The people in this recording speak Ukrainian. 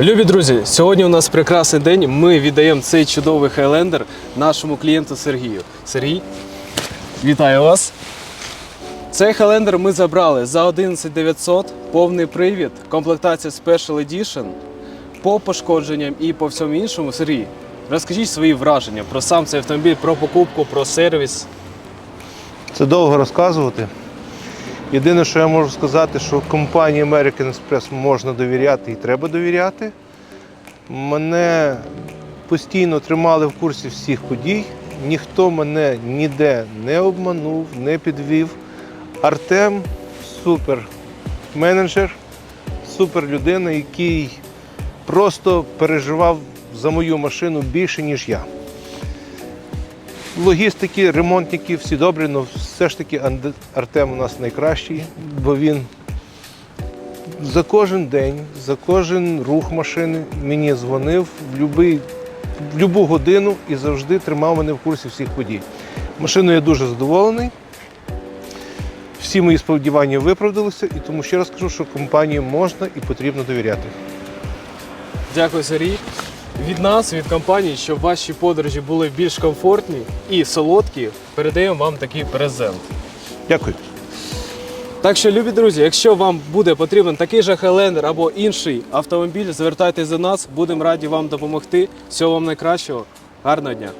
Любі друзі, сьогодні у нас прекрасний день. Ми віддаємо цей чудовий хайлендер нашому клієнту Сергію. Сергій, вітаю вас. Цей хайлендер ми забрали за 11900, повний привід, комплектація Special Edition. По пошкодженням і по всьому іншому, Сергій, розкажіть свої враження про сам цей автомобіль, про покупку, про сервіс. Це довго розказувати. Єдине, що я можу сказати, що компанії American Express можна довіряти і треба довіряти. Мене постійно тримали в курсі всіх подій. Ніхто мене ніде не обманув, не підвів. Артем супер менеджер, супер людина, який просто переживав за мою машину більше, ніж я. Логістики, ремонтники, всі добрі, але все ж таки Артем у нас найкращий, бо він за кожен день, за кожен рух машини мені дзвонив в будь-яку годину і завжди тримав мене в курсі всіх подій. Машиною я дуже задоволений. Всі мої сподівання виправдалися, і тому ще раз кажу, що компанії можна і потрібно довіряти. Дякую, Сергій. Від нас, від компанії, щоб ваші подорожі були більш комфортні і солодкі, передаємо вам такий презент. Дякую. Так що, любі друзі, якщо вам буде потрібен такий же Хелендер або інший автомобіль, звертайтесь до нас, будемо раді вам допомогти. Всього вам найкращого, гарного дня!